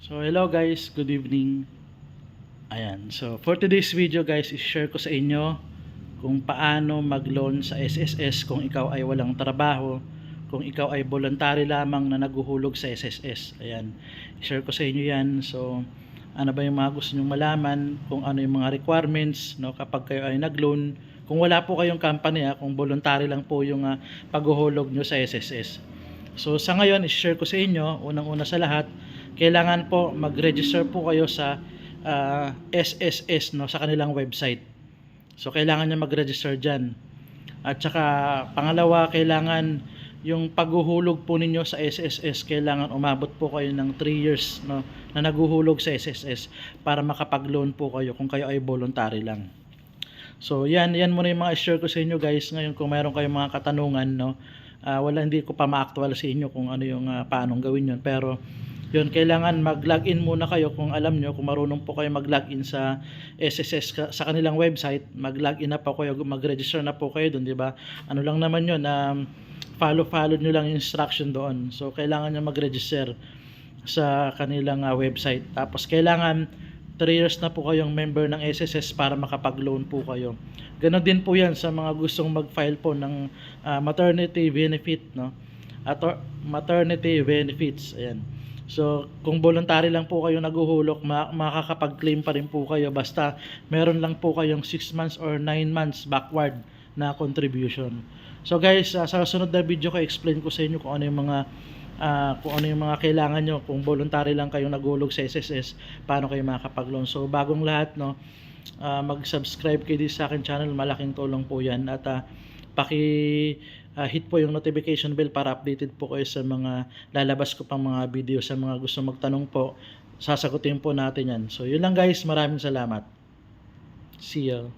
So hello guys, good evening. Ayan, so for today's video guys, i-share ko sa inyo kung paano mag-loan sa SSS kung ikaw ay walang trabaho, kung ikaw ay voluntary lamang na naguhulog sa SSS. Ayan, i-share ko sa inyo yan. So ano ba yung mga gusto nyong malaman, kung ano yung mga requirements no, kapag kayo ay nag-loan. Kung wala po kayong company, ha, kung voluntary lang po yung uh, paghuhulog nyo sa SSS. So sa ngayon, i-share ko sa inyo, unang-una sa lahat, kailangan po mag-register po kayo sa ah, SSS no, sa kanilang website. So kailangan nyo mag-register dyan. At saka pangalawa, kailangan yung paghuhulog po ninyo sa SSS, kailangan umabot po kayo ng 3 years no, na naguhulog sa SSS para makapag-loan po kayo kung kayo ay voluntary lang. So yan, yan muna yung mga share ko sa inyo guys. Ngayon kung mayroon kayong mga katanungan, no, ah, wala hindi ko pa ma-actual sa inyo kung ano yung ah, paano gawin yun. Pero yun, kailangan mag-login muna kayo kung alam nyo, kung marunong po kayo mag-login sa SSS ka- sa kanilang website, mag-login na po kayo, mag-register na po kayo doon, di ba? Ano lang naman yun, um, follow-follow nyo lang yung instruction doon. So, kailangan nyo mag-register sa kanilang ah, website. Tapos, kailangan 3 years na po kayong member ng SSS para makapag-loan po kayo. Ganon din po yan sa mga gustong mag-file po ng ah, maternity benefit, no? At maternity benefits, ayan. So, kung voluntary lang po kayo naguhulok, ma- makakapag-claim pa rin po kayo basta meron lang po kayong 6 months or 9 months backward na contribution. So guys, ah, sa sunod na video ko explain ko sa inyo kung ano yung mga ah, kung ano yung mga kailangan nyo kung voluntary lang kayong naguhulog sa SSS, paano kayo makakapag-loan. So bagong lahat, no, ah, mag-subscribe kayo dito sa akin channel, malaking tulong po 'yan at ah, paki ah, hit po yung notification bell para updated po kayo sa mga lalabas ko pang mga video sa mga gusto magtanong po. Sasagutin po natin yan. So, yun lang guys. Maraming salamat. See ya.